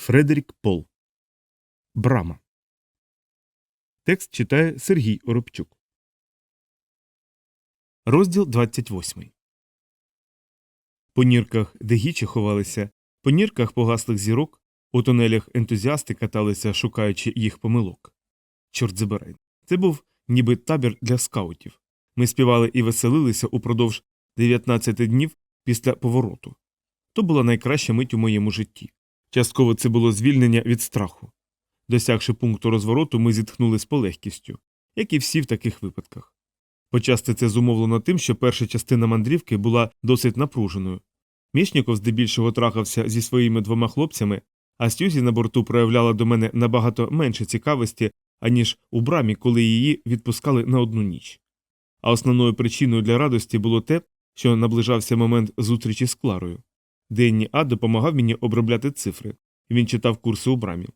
Фредерік Пол. Брама. Текст читає Сергій Оробчук. Розділ 28. По нірках, де гічі ховалися, по нірках погаслих зірок, у тунелях ентузіасти каталися, шукаючи їх помилок. Чорт забирай. Це був ніби табір для скаутів. Ми співали і веселилися упродовж 19 днів після повороту. То була найкраща мить у моєму житті. Частково це було звільнення від страху. Досягши пункту розвороту, ми зітхнули з полегкістю, як і всі в таких випадках. Почасти це зумовлено тим, що перша частина мандрівки була досить напруженою. Мішніков здебільшого трахався зі своїми двома хлопцями, а Сьюзі на борту проявляла до мене набагато менше цікавості, аніж у брамі, коли її відпускали на одну ніч. А основною причиною для радості було те, що наближався момент зустрічі з Кларою. Денні А допомагав мені обробляти цифри, він читав курси у брамі.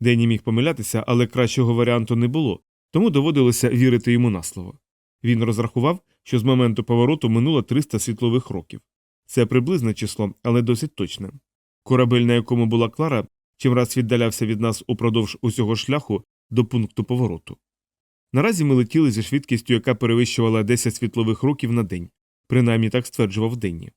Денні міг помилятися, але кращого варіанту не було, тому доводилося вірити йому на слово. Він розрахував, що з моменту повороту минуло 300 світлових років. Це приблизне число, але досить точне. Корабель, на якому була Клара, чимраз віддалявся від нас упродовж усього шляху до пункту повороту. Наразі ми летіли зі швидкістю, яка перевищувала 10 світлових років на день, принаймні так стверджував Денні.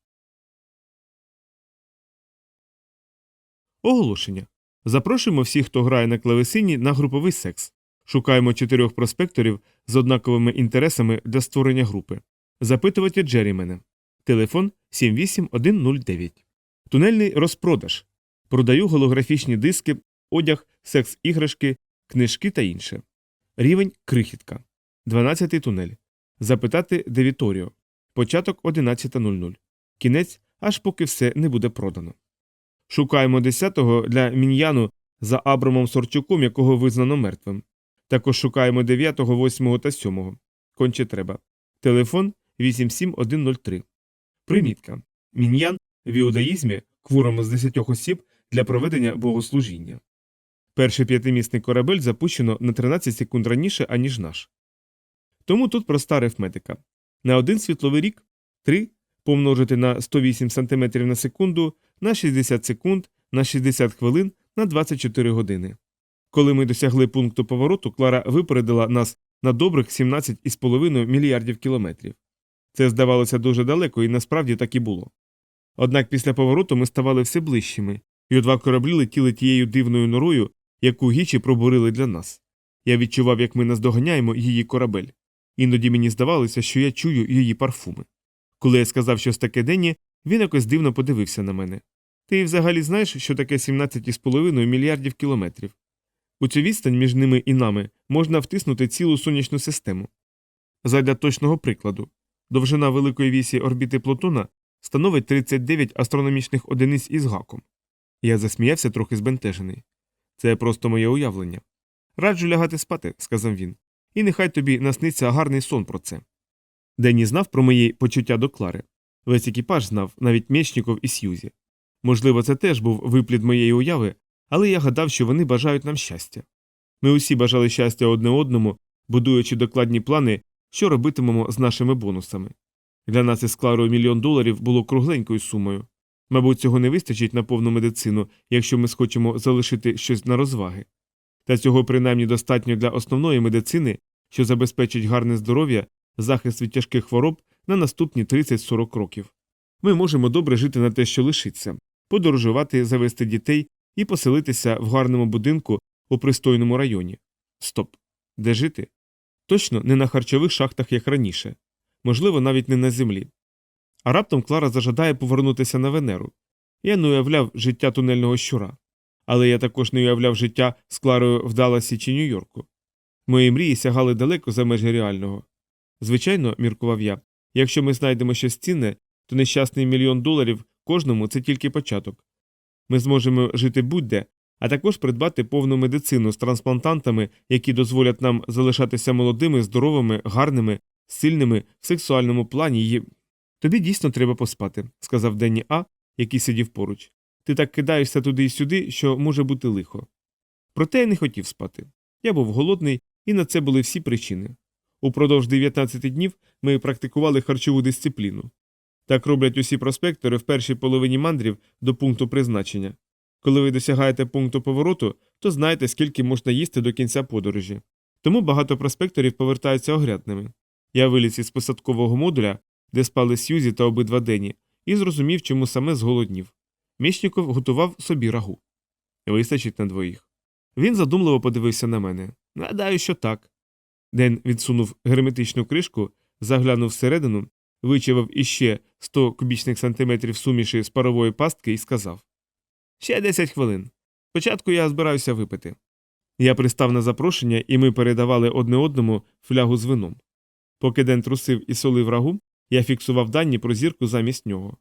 Оголошення. Запрошуємо всіх, хто грає на клавесині, на груповий секс. Шукаємо чотирьох проспекторів з однаковими інтересами для створення групи. Запитувати Джерімене. Телефон 78109. Тунельний розпродаж. Продаю голографічні диски, одяг, секс-іграшки, книжки та інше. Рівень крихітка. 12 тунель. Запитати де Віторіо. Початок 11.00. Кінець, аж поки все не буде продано. Шукаємо 10-го для міньяну за Абрамом Сорчуком, якого визнано мертвим. Також шукаємо 9-го, 8-го та 7-го. Конче треба. Телефон 87103. Примітка. Міньян в іудаїзмі кворум з 10 осіб для проведення богослужіння. Перший п'ятимісний корабель запущено на 13 секунд раніше, аніж наш. Тому тут проста арифметика. На один світловий рік 3 помножити на 108 см на секунду на 60 секунд, на 60 хвилин, на 24 години. Коли ми досягли пункту повороту, Клара випередила нас на добрих 17,5 мільярдів кілометрів. Це здавалося дуже далеко, і насправді так і було. Однак після повороту ми ставали все ближчими, і два кораблі летіли тією дивною норою, яку гічі пробурили для нас. Я відчував, як ми наздоганяємо її корабель. Іноді мені здавалося, що я чую її парфуми. Коли я сказав щось таке Денні, він якось дивно подивився на мене. Ти взагалі знаєш, що таке 17,5 мільярдів кілометрів? У цю відстань між ними і нами можна втиснути цілу сонячну систему. Задля точного прикладу, довжина великої вісі орбіти Плутона становить 39 астрономічних одиниць із гаком. Я засміявся трохи збентежений. Це просто моє уявлення. Раджу лягати спати, сказав він, і нехай тобі насниться гарний сон про це. Денні знав про мої почуття до Клари. Весь екіпаж знав, навіть Мєчніков і Сьюзі. Можливо, це теж був виплід моєї уяви, але я гадав, що вони бажають нам щастя. Ми усі бажали щастя одне одному, будуючи докладні плани, що робитимемо з нашими бонусами. Для нас із Кларою мільйон доларів було кругленькою сумою. Мабуть, цього не вистачить на повну медицину, якщо ми схочемо залишити щось на розваги. Та цього принаймні достатньо для основної медицини, що забезпечить гарне здоров'я, захист від тяжких хвороб на наступні 30-40 років. Ми можемо добре жити на те, що лишиться, подорожувати, завести дітей і поселитися в гарному будинку у пристойному районі. Стоп. Де жити? Точно не на харчових шахтах, як раніше, можливо, навіть не на землі. А раптом Клара зажадає повернутися на Венеру. Я не уявляв життя тунельного щура, але я також не уявляв життя з Кларою в Далласі чи Нью-Йорку. Мої мрії сягали далеко за межі реального. Звичайно, міркував я, якщо ми знайдемо щось цінне, то нещасний мільйон доларів кожному це тільки початок. Ми зможемо жити будь-де, а також придбати повну медицину з трансплантантами, які дозволять нам залишатися молодими, здоровими, гарними, сильними в сексуальному плані і. Тобі дійсно треба поспати, сказав Денні А, який сидів поруч. Ти так кидаєшся туди й сюди, що може бути лихо. Проте я не хотів спати. Я був голодний, і на це були всі причини. Упродовж 19 днів ми практикували харчову дисципліну. Так роблять усі проспектори в першій половині мандрів до пункту призначення. Коли ви досягаєте пункту повороту, то знаєте, скільки можна їсти до кінця подорожі. Тому багато проспекторів повертаються огрядними. Я виліз із посадкового модуля, де спали Сьюзі та обидва Дені, і зрозумів, чому саме зголоднів. Міщніков готував собі рагу. Вистачить на двоїх. Він задумливо подивився на мене. Гадаю, що так. Ден відсунув герметичну кришку, заглянув всередину, вичавив іще 100 кубічних сантиметрів суміші з парової пастки і сказав Ще 10 хвилин. Спочатку я збираюся випити. Я пристав на запрошення, і ми передавали одне одному флягу з вином. Поки Ден трусив і солив рагу, я фіксував дані про зірку замість нього.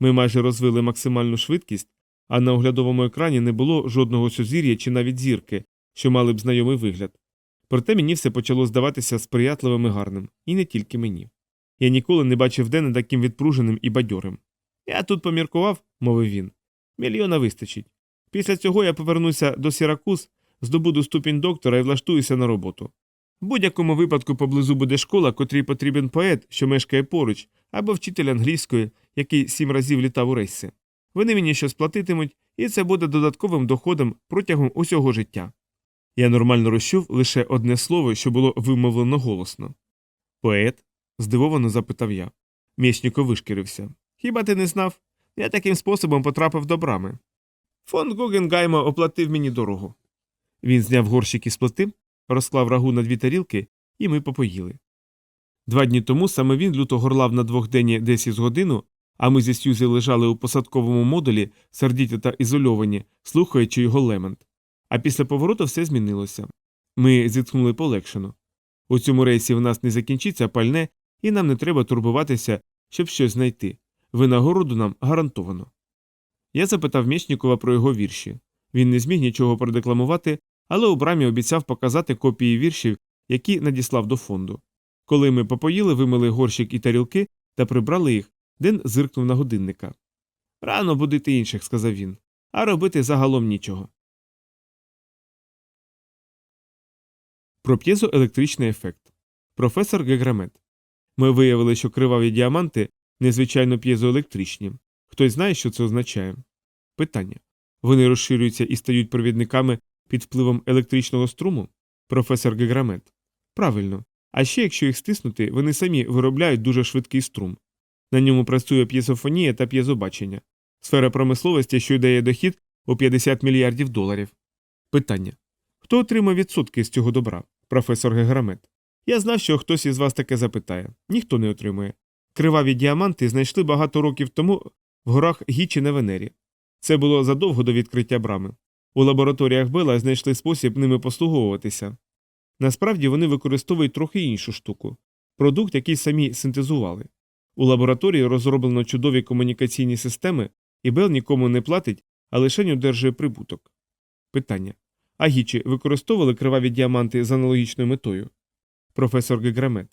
Ми майже розвили максимальну швидкість, а на оглядовому екрані не було жодного сузір'я чи навіть зірки, що мали б знайомий вигляд. Проте мені все почало здаватися сприятливим і гарним, і не тільки мені. Я ніколи не бачив Дена таким відпруженим і бадьорим. Я тут поміркував, мовив він. Мільйона вистачить. Після цього я повернуся до Сіракуз, здобуду ступінь доктора і влаштуюся на роботу. В будь-якому випадку поблизу буде школа, котрій потрібен поет, що мешкає поруч, або вчитель англійської, який сім разів літав у рейси. Вони мені щось платитимуть, і це буде додатковим доходом протягом усього життя. Я нормально розчув лише одне слово, що було вимовлено голосно. Поет? Здивовано запитав я. Мєчніко вишкірився. Хіба ти не знав? Я таким способом потрапив до брами. Фонд Гугенгайма оплатив мені дорогу. Він зняв горщик із плити, розклав рагу на дві тарілки, і ми попоїли. Два дні тому саме він люто горлав на двохденні десь із годину, а ми зі Сьюзі лежали у посадковому модулі, сердіті та ізольовані, слухаючи його лемент. А після повороту все змінилося. Ми зітхнули полегшено. У цьому рейсі в нас не закінчиться пальне, і нам не треба турбуватися, щоб щось знайти. Винагороду нам гарантовано. Я запитав Мєчнікова про його вірші. Він не зміг нічого продекламувати, але у брамі обіцяв показати копії віршів, які надіслав до фонду. Коли ми попоїли, вимили горщик і тарілки та прибрали їх, Ден зиркнув на годинника. Рано будити інших, сказав він, а робити загалом нічого. Про п'єзоелектричний ефект. Професор Геграмет. Ми виявили, що криваві діаманти незвичайно п'єзоелектричні. Хтось знає, що це означає? Питання. Вони розширюються і стають провідниками під впливом електричного струму? Професор Геграмет. Правильно. А ще, якщо їх стиснути, вони самі виробляють дуже швидкий струм. На ньому працює п'єзофонія та п'єзобачення. Сфера промисловості, що дає дохід у 50 мільярдів доларів. Питання. Хто отримав відсотки з цього добра? Професор Геграмет. Я знав, що хтось із вас таке запитає. Ніхто не отримує. Криваві діаманти знайшли багато років тому в горах Гічі на Венері. Це було задовго до відкриття брами. У лабораторіях Бела знайшли спосіб ними послуговуватися. Насправді вони використовують трохи іншу штуку продукт, який самі синтезували. У лабораторії розроблено чудові комунікаційні системи, і Бел нікому не платить, а лише одержує прибуток. Питання. А гічі використовували криваві діаманти з аналогічною метою? Професор Геграмет.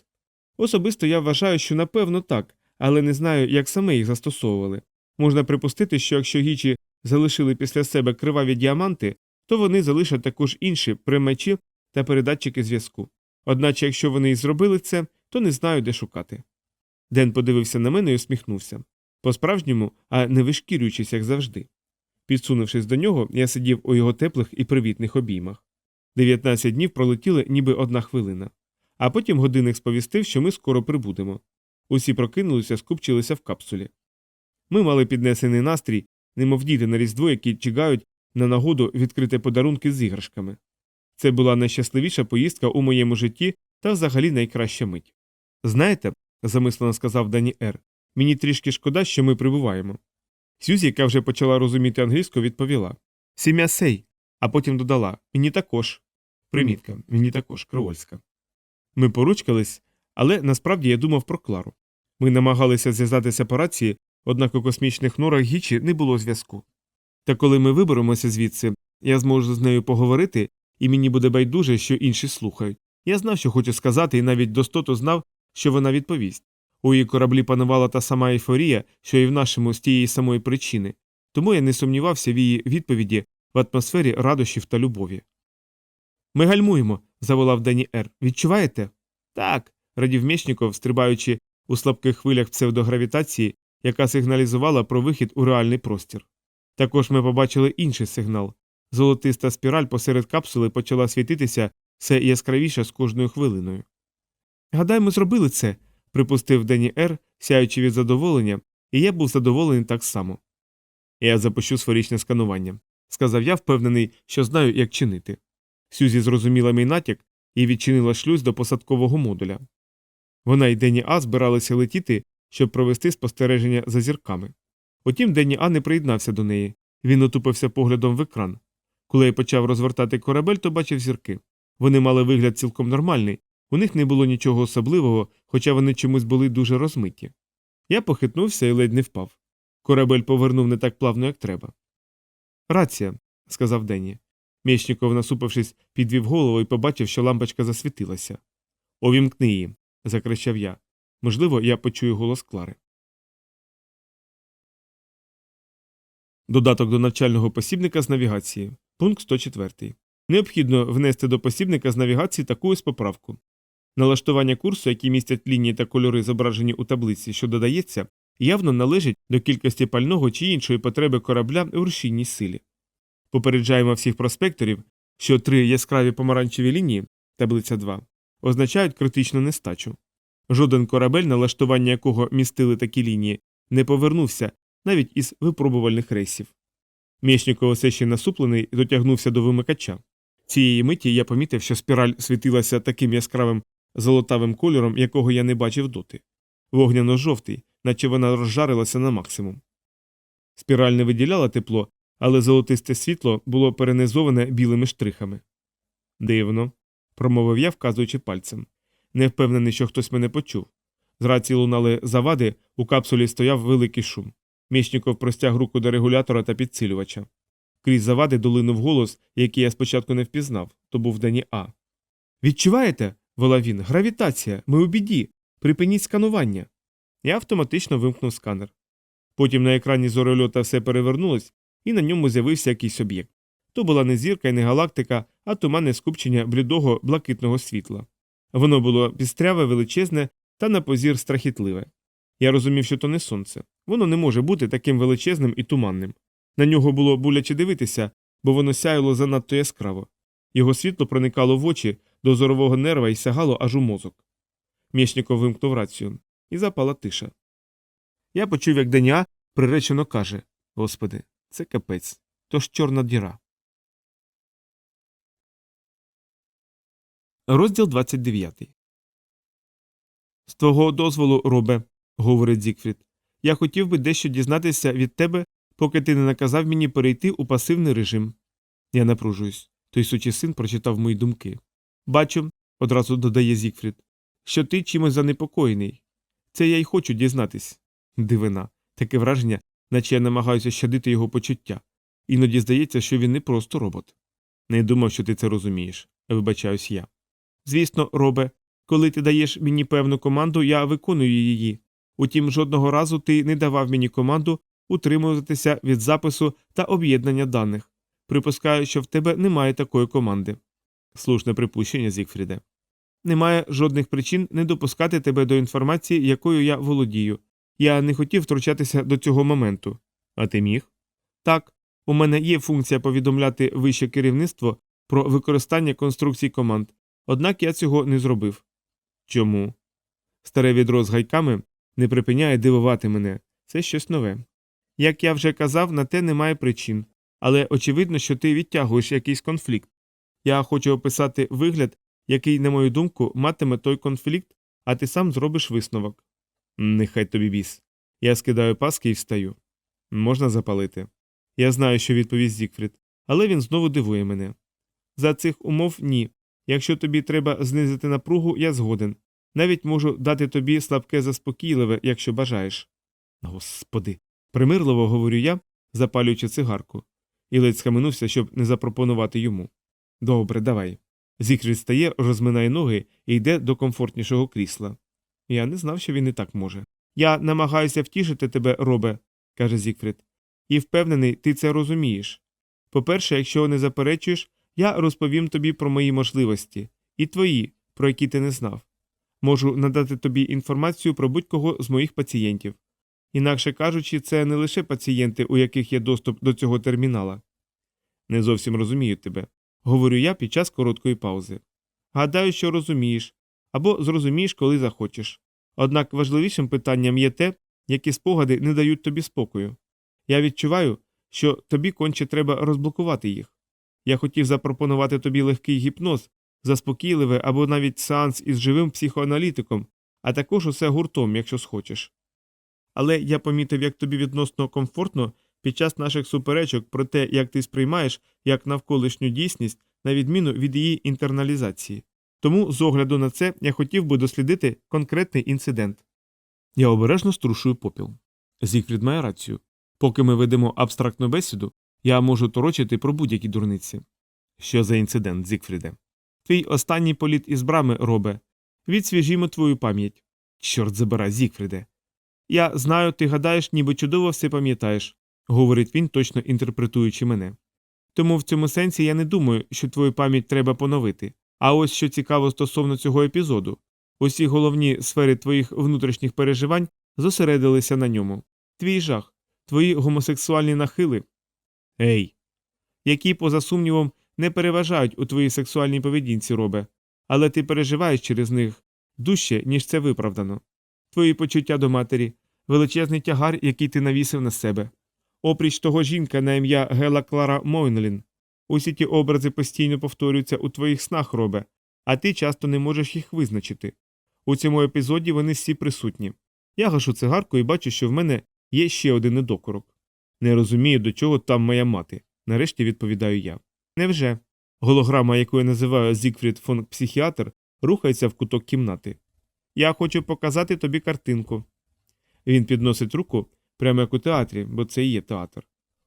Особисто я вважаю, що напевно так, але не знаю, як саме їх застосовували. Можна припустити, що якщо гічі залишили після себе криваві діаманти, то вони залишать також інші приймачі та передатчики зв'язку. Одначе, якщо вони і зробили це, то не знаю, де шукати. Ден подивився на мене і усміхнувся. По-справжньому, а не вишкірюючись, як завжди. Підсунувшись до нього, я сидів у його теплих і привітних обіймах. 19 днів пролетіли ніби одна хвилина. А потім годинник сповістив, що ми скоро прибудемо. Усі прокинулися, скупчилися в капсулі. Ми мали піднесений настрій, немов діти на різдво, які чекають на нагоду відкрити подарунки з іграшками. Це була найщасливіша поїздка у моєму житті та взагалі найкраща мить. Знаєте, замислено сказав Дані Р, мені трішки шкода, що ми прибуваємо. Сюзі, яка вже почала розуміти англійську, відповіла Сім'я сей, а потім додала Мені також. Примітка, мені також, кровольська. Ми поручкались, але насправді я думав про Клару. Ми намагалися зв'язатися по рації, однак у космічних норах Гічі не було зв'язку. Та коли ми виберемося звідси, я зможу з нею поговорити, і мені буде байдуже, що інші слухають. Я знав, що хочу сказати, і навіть достоту знав, що вона відповість. У її кораблі панувала та сама ейфорія, що і в нашому з тієї самої причини, тому я не сумнівався в її відповіді в атмосфері радощів та любові. Ми гальмуємо, заволав Дені Р. Відчуваєте? Так, радів Мєчніков, стрибаючи у слабких хвилях псевдогравітації, яка сигналізувала про вихід у реальний простір. Також ми побачили інший сигнал. Золотиста спіраль посеред капсули почала світитися все яскравіше з кожною хвилиною. Гадаю, ми зробили це, припустив Дені Р, сяючи від задоволення, і я був задоволений так само. Я запущу сферичне сканування, сказав я, впевнений, що знаю, як чинити. Сюзі зрозуміла мій натяк і відчинила шлюз до посадкового модуля. Вона і Дені А збиралися летіти, щоб провести спостереження за зірками. Утім, Дені А не приєднався до неї. Він отупився поглядом в екран. Коли я почав розвертати корабель, то бачив зірки. Вони мали вигляд цілком нормальний, у них не було нічого особливого, хоча вони чомусь були дуже розмиті. Я похитнувся і ледь не впав. Корабель повернув не так плавно, як треба. Рація, сказав Денні. Мєчніков, насупившись, підвів голову і побачив, що лампочка засвітилася. Овімкни її, закричав я. Можливо, я почую голос Клари. Додаток до навчального посібника з навігації. Пункт 104. Необхідно внести до посібника з навігації таку ось поправку. Налаштування курсу, які містять лінії та кольори, зображені у таблиці, що додається, явно належить до кількості пального чи іншої потреби корабля у рушійній силі. Попереджаємо всіх проспекторів, що три яскраві помаранчеві лінії, таблиця 2, означають критичну нестачу. Жоден корабель, налаштування якого містили такі лінії, не повернувся навіть із випробувальних рейсів. Мєшніков все ще насуплений дотягнувся до вимикача. Цієї миті я помітив, що спіраль світилася таким яскравим золотавим кольором, якого я не бачив доти. Вогняно-жовтий, наче вона розжарилася на максимум. Спіраль не виділяла тепло, але золотисте світло було перенизоване білими штрихами. Дивно, промовив я, вказуючи пальцем. Не впевнений, що хтось мене почув. З рації лунали завади, у капсулі стояв великий шум. Міщніков простяг руку до регулятора та підсилювача. Крізь завади долинув голос, який я спочатку не впізнав, то був Дані А. Відчуваєте? волав він. Гравітація, ми у біді. Припиніть сканування. Я автоматично вимкнув сканер. Потім на екрані зорольота все перевернулось, і на ньому з'явився якийсь об'єкт. То була не зірка і не галактика, а туманне скупчення блідого блакитного світла. Воно було пістряве, величезне та на позір страхітливе. Я розумів, що то не сонце. Воно не може бути таким величезним і туманним. На нього було боляче дивитися, бо воно сяяло занадто яскраво. Його світло проникало в очі до зорового нерва і сягало аж у мозок. Мєшніков вимкнув рацію, і запала тиша. Я почув, як Деня приречено каже Господи, це капець, то ж чорна діра. Розділ 29 З твого дозволу, робе, говорить Зікфрід, я хотів би дещо дізнатися від тебе, поки ти не наказав мені перейти у пасивний режим. Я напружуюсь. Той сучий син прочитав мої думки. Бачу, одразу додає Зікфрід, що ти чимось занепокоєний. Це я й хочу дізнатись. Дивина, таке враження, наче я намагаюся щадити його почуття. Іноді здається, що він не просто робот. Не думав, що ти це розумієш, вибачаюсь я. Звісно, робе, коли ти даєш мені певну команду, я виконую її. Утім, жодного разу ти не давав мені команду утримуватися від запису та об'єднання даних. Припускаю, що в тебе немає такої команди. Слушне припущення, Зігфріде. Немає жодних причин не допускати тебе до інформації, якою я володію. Я не хотів втручатися до цього моменту. А ти міг? Так, у мене є функція повідомляти вище керівництво про використання конструкцій команд, однак я цього не зробив. Чому? Старе відро з гайками не припиняє дивувати мене це щось нове. Як я вже казав, на те немає причин, але очевидно, що ти відтягуєш якийсь конфлікт. Я хочу описати вигляд, який, на мою думку, матиме той конфлікт, а ти сам зробиш висновок. Нехай тобі біс. Я скидаю паски і встаю. Можна запалити. Я знаю, що відповість Зікфрід, але він знову дивує мене. За цих умов ні. Якщо тобі треба знизити напругу, я згоден. Навіть можу дати тобі слабке заспокійливе, якщо бажаєш. Господи. примирливо говорю я, запалюючи цигарку, і ледь схаменувся, щоб не запропонувати йому. Добре, давай. Зікріт стає, розминає ноги і йде до комфортнішого крісла. Я не знав, що він і так може. Я намагаюся втішити тебе, робе, каже Зікфрід, і впевнений, ти це розумієш. По-перше, якщо не заперечуєш, я розповім тобі про мої можливості і твої, про які ти не знав. Можу надати тобі інформацію про будь-кого з моїх пацієнтів. Інакше кажучи, це не лише пацієнти, у яких є доступ до цього термінала. Не зовсім розумію тебе, говорю я під час короткої паузи. Гадаю, що розумієш, або зрозумієш, коли захочеш. Однак важливішим питанням є те, які спогади не дають тобі спокою. Я відчуваю, що тобі конче треба розблокувати їх. Я хотів запропонувати тобі легкий гіпноз, заспокійливий або навіть сеанс із живим психоаналітиком, а також усе гуртом, якщо схочеш. Але я помітив, як тобі відносно комфортно під час наших суперечок про те, як ти сприймаєш як навколишню дійсність, на відміну від її інтерналізації. Тому, з огляду на це, я хотів би дослідити конкретний інцидент. Я обережно струшую попіл. Зігфрід має рацію. Поки ми ведемо абстрактну бесіду, я можу торочити про будь-які дурниці. Що за інцидент, Зігфріде? Твій останній політ із брами, робе. Відсвіжімо твою пам'ять. Чорт забирай, Зігфріде. Я знаю, ти гадаєш, ніби чудово все пам'ятаєш, говорить він, точно інтерпретуючи мене. Тому в цьому сенсі я не думаю, що твою пам'ять треба поновити. А ось що цікаво стосовно цього епізоду усі головні сфери твоїх внутрішніх переживань зосередилися на ньому. Твій жах, твої гомосексуальні нахили. Ей. Які, поза сумнівом, не переважають у твоїй сексуальній поведінці, робе, але ти переживаєш через них дужче, ніж це виправдано. Твої почуття до матері, величезний тягар, який ти навісив на себе. Опріч того жінка на ім'я Гела Клара Мойнлін. Усі ті образи постійно повторюються у твоїх снах, робе, а ти часто не можеш їх визначити. У цьому епізоді вони всі присутні. Я гашу цигарку і бачу, що в мене є ще один недокорок. Не розумію, до чого там моя мати. Нарешті відповідаю я. Невже? Голограма, яку я називаю Зігфрід фон Психіатр, рухається в куток кімнати. Я хочу показати тобі картинку. Він підносить руку прямо як у театрі, бо це і є театр.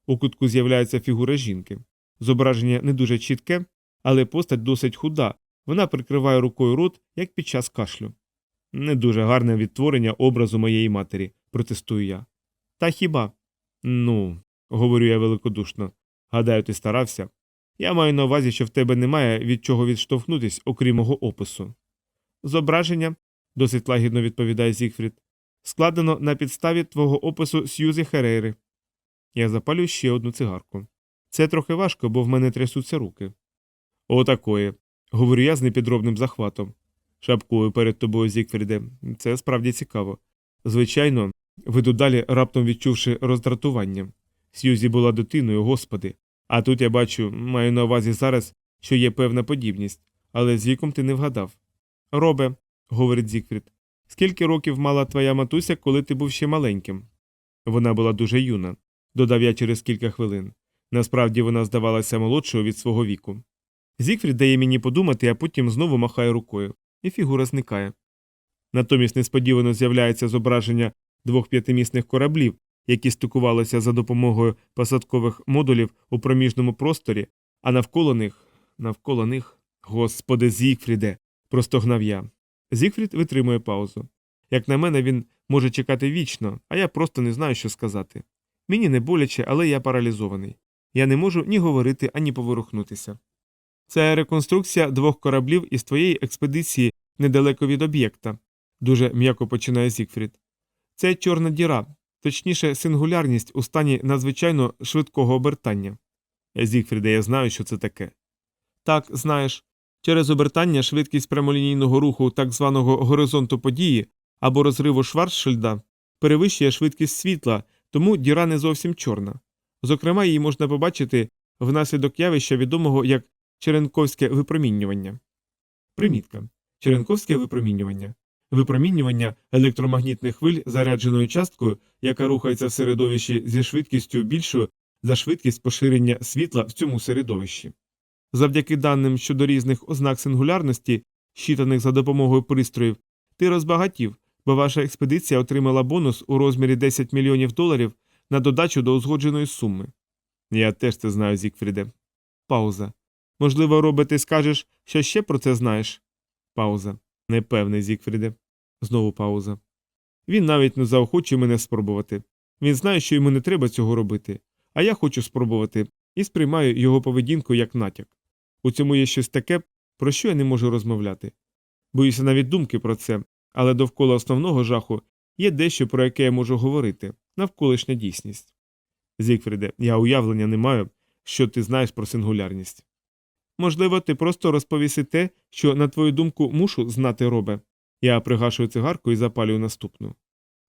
У кутку з'являється фігура жінки. Зображення не дуже чітке, але постать досить худа. Вона прикриває рукою рот, як під час кашлю. Не дуже гарне відтворення образу моєї матері, протестую я. Та хіба? Ну, говорю я великодушно. Гадаю, ти старався. Я маю на увазі, що в тебе немає від чого відштовхнутись, окрім мого опису. Зображення, досить лагідно відповідає Зігфрід, складено на підставі твого опису Сьюзи Херейри. Я запалюю ще одну цигарку. Це трохи важко, бо в мене трясуться руки. Отакої, говорю я з непідробним захватом. Шапкою перед тобою, Зігфріде, це справді цікаво. Звичайно, веду далі, раптом відчувши роздратування. Сьюзі була дитиною, господи. А тут я бачу, маю на увазі зараз, що є певна подібність, але з віком ти не вгадав. Робе, говорить Зігфрід, скільки років мала твоя матуся, коли ти був ще маленьким? Вона була дуже юна, додав я через кілька хвилин. Насправді вона здавалася молодшою від свого віку. Зігфрід дає мені подумати, а потім знову махає рукою, і фігура зникає. Натомість несподівано з'являється зображення двох п'ятимісних кораблів, які стикувалися за допомогою посадкових модулів у проміжному просторі, а навколо них, навколо них. Господи, Зігфріде, простогнав я. Зігфрід витримує паузу. Як на мене, він може чекати вічно, а я просто не знаю, що сказати. Мені не боляче, але я паралізований. Я не можу ні говорити, ані поворухнутися. Це реконструкція двох кораблів із твоєї експедиції недалеко від об'єкта, дуже м'яко починає Зігфрід. Це чорна діра, точніше, сингулярність у стані надзвичайно швидкого обертання. Зігфріде, я знаю, що це таке. Так, знаєш, через обертання швидкість прямолінійного руху так званого горизонту події або розриву Шварцшильда перевищує швидкість світла, тому діра не зовсім чорна. Зокрема, її можна побачити внаслідок явища відомого як черенковське випромінювання. Примітка. Черенковське випромінювання. Випромінювання електромагнітних хвиль зарядженою часткою, яка рухається в середовищі зі швидкістю більшою за швидкість поширення світла в цьому середовищі. Завдяки даним щодо різних ознак сингулярності, щитаних за допомогою пристроїв, ти розбагатів, бо ваша експедиція отримала бонус у розмірі 10 мільйонів доларів на додачу до узгодженої суми. Я теж це знаю, Зікфріде. Пауза. Можливо, робе, ти скажеш, що ще про це знаєш? Пауза. Непевний, Зікфріде. Знову пауза. Він навіть не заохочує мене спробувати. Він знає, що йому не треба цього робити, а я хочу спробувати і сприймаю його поведінку як натяк. У цьому є щось таке, про що я не можу розмовляти. Боюся навіть думки про це, але довкола основного жаху Є дещо, про яке я можу говорити навколишня дійсність. Зігфріде, я уявлення не маю, що ти знаєш про сингулярність. Можливо, ти просто розповіси те, що, на твою думку, мушу знати робе. Я пригашую цигарку і запалюю наступну.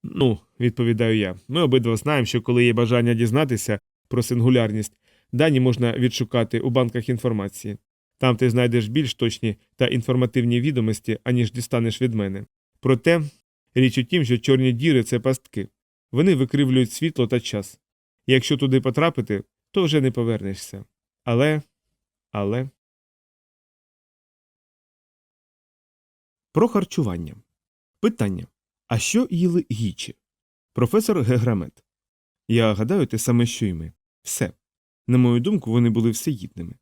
Ну, відповідаю я, ми обидва знаємо, що коли є бажання дізнатися про сингулярність, дані можна відшукати у банках інформації. Там ти знайдеш більш точні та інформативні відомості, аніж дістанеш від мене. Проте річ у тім, що чорні діри це пастки. Вони викривлюють світло та час. Якщо туди потрапити, то вже не повернешся. Але. Але. Про харчування. Питання. А що їли гічі? Професор Геграмет. Я гадаю, те саме, що й ми. Все. На мою думку, вони були всеїдними.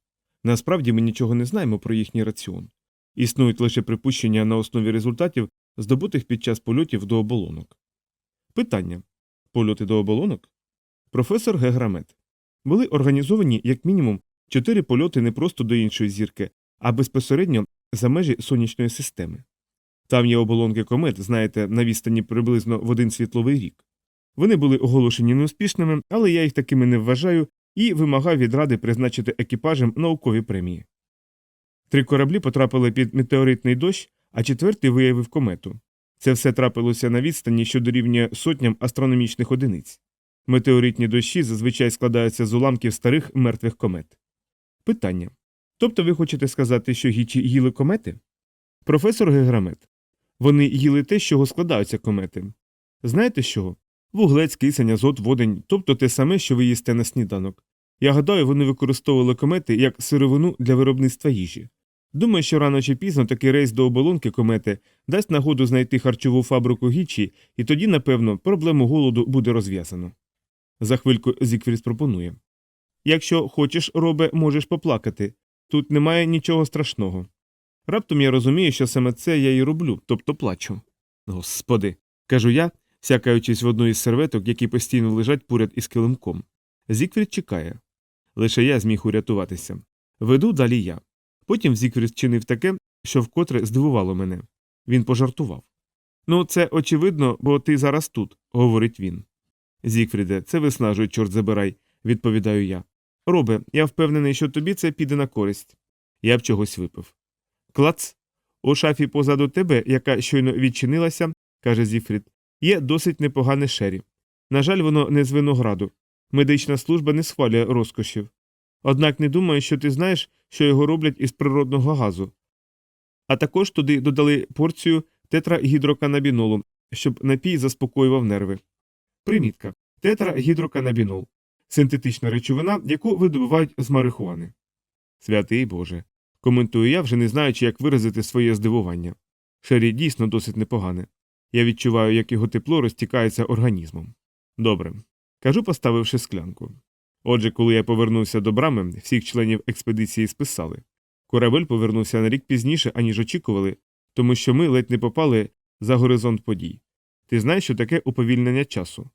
Насправді ми нічого не знаємо про їхній раціон. Існують лише припущення на основі результатів, здобутих під час польотів до оболонок. Питання. Польоти до оболонок? Професор Геграмет. Були організовані як мінімум чотири польоти не просто до іншої зірки, а безпосередньо за межі сонячної системи. Там є оболонки комет, знаєте, на відстані приблизно в один світловий рік. Вони були оголошені неуспішними, але я їх такими не вважаю і вимагав від ради призначити екіпажем наукові премії. Три кораблі потрапили під метеоритний дощ, а четвертий виявив комету. Це все трапилося на відстані, що дорівнює сотням астрономічних одиниць. Метеоритні дощі зазвичай складаються з уламків старих мертвих комет. Питання. Тобто ви хочете сказати, що гічі їли комети? Професор Геграмет. Вони їли те, з чого складаються комети. Знаєте чого? Вуглець, кисень, азот, водень, тобто те саме, що ви їсте на сніданок. Я гадаю, вони використовували комети як сировину для виробництва їжі. Думаю, що рано чи пізно такий рейс до оболонки комети дасть нагоду знайти харчову фабрику гічі, і тоді, напевно, проблему голоду буде розв'язано. За хвильку Зікфріс пропонує Якщо хочеш, робе, можеш поплакати. Тут немає нічого страшного. Раптом я розумію, що саме це я і роблю, тобто плачу. Господи, кажу я, сякаючись в одну із серветок, які постійно лежать поряд із килимком. Зікфрід чекає. Лише я зміг урятуватися. Веду далі я. Потім Зікфрід чинив таке, що вкотре здивувало мене. Він пожартував. Ну, це очевидно, бо ти зараз тут, говорить він. Зікфріде, це виснажує, чорт забирай, відповідаю я. Робе, я впевнений, що тобі це піде на користь. Я б чогось випив. Клац. У шафі позаду тебе, яка щойно відчинилася, каже Зіфрід, є досить непогане шері. На жаль, воно не з винограду. Медична служба не схвалює розкошів. Однак не думаю, що ти знаєш, що його роблять із природного газу. А також туди додали порцію тетрагідроканабінолу, щоб напій заспокоював нерви. Примітка. Тетрагідроканабінол синтетична речовина, яку видобувають з марихуани. Святий Боже. Коментую я, вже не знаючи, як виразити своє здивування. Шері дійсно досить непогане. Я відчуваю, як його тепло розтікається організмом. Добре. Кажу, поставивши склянку. Отже, коли я повернувся до брами, всіх членів експедиції списали. Корабель повернувся на рік пізніше, аніж очікували, тому що ми ледь не попали за горизонт подій. Ти знаєш, що таке уповільнення часу?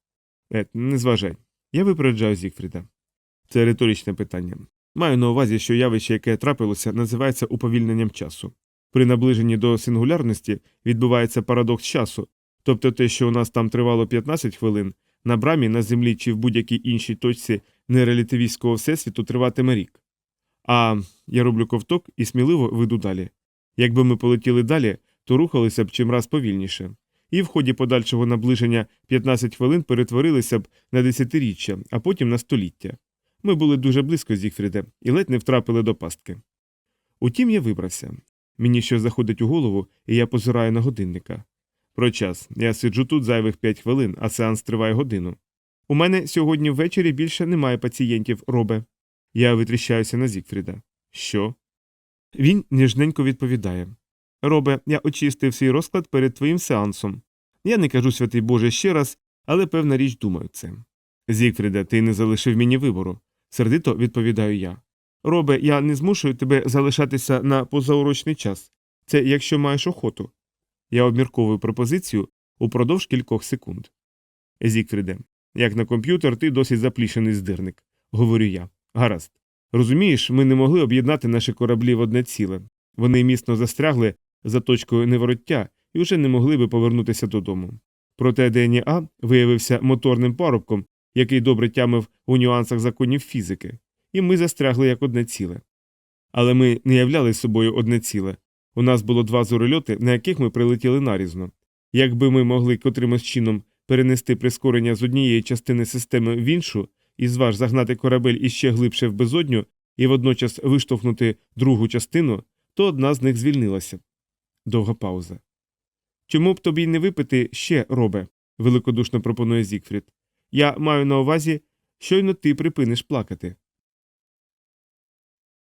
Ет, не зважай. Я випереджаю Зігфріда. Це риторичне питання. Маю на увазі, що явище, яке трапилося, називається уповільненням часу. При наближенні до сингулярності відбувається парадокс часу, тобто те, що у нас там тривало 15 хвилин, на брамі, на землі чи в будь-якій іншій точці нерелятивістського всесвіту триватиме рік. А я роблю ковток і сміливо веду далі. Якби ми полетіли далі, то рухалися б чимраз повільніше. І в ході подальшого наближення 15 хвилин перетворилися б на десятиріччя, а потім на століття. Ми були дуже близько Зігфріде і ледь не втрапили до пастки. Утім, я вибрався. Мені щось заходить у голову, і я позираю на годинника. Про час я сиджу тут зайвих 5 хвилин, а сеанс триває годину. У мене сьогодні ввечері більше немає пацієнтів, робе. Я витріщаюся на Зігфріда. Що? Він ніжненько відповідає Робе, я очистив свій розклад перед твоїм сеансом. Я не кажу, святий Боже, ще раз, але певна річ думаю це. Зігфріде, ти не залишив мені вибору, сердито відповідаю я. Робе, я не змушую тебе залишатися на позаурочний час. Це якщо маєш охоту. Я обмірковую пропозицію упродовж кількох секунд. Зігфріде, як на комп'ютер, ти досить заплішений здирник, говорю я. Гаразд. Розумієш, ми не могли об'єднати наші кораблі в одне ціле. Вони міцно застрягли за точкою невороття і вже не могли би повернутися додому. Проте ДНА виявився моторним парубком, який добре тямив у нюансах законів фізики, і ми застрягли як одне ціле. Але ми не являли собою одне ціле. У нас було два зорольоти, на яких ми прилетіли нарізно. Якби ми могли котримось чином перенести прискорення з однієї частини системи в іншу, і зваж загнати корабель іще глибше в безодню і водночас виштовхнути другу частину, то одна з них звільнилася. Довга пауза. Чому б тобі не випити ще, робе? великодушно пропонує Зікфрід. Я маю на увазі, щойно ти припиниш плакати.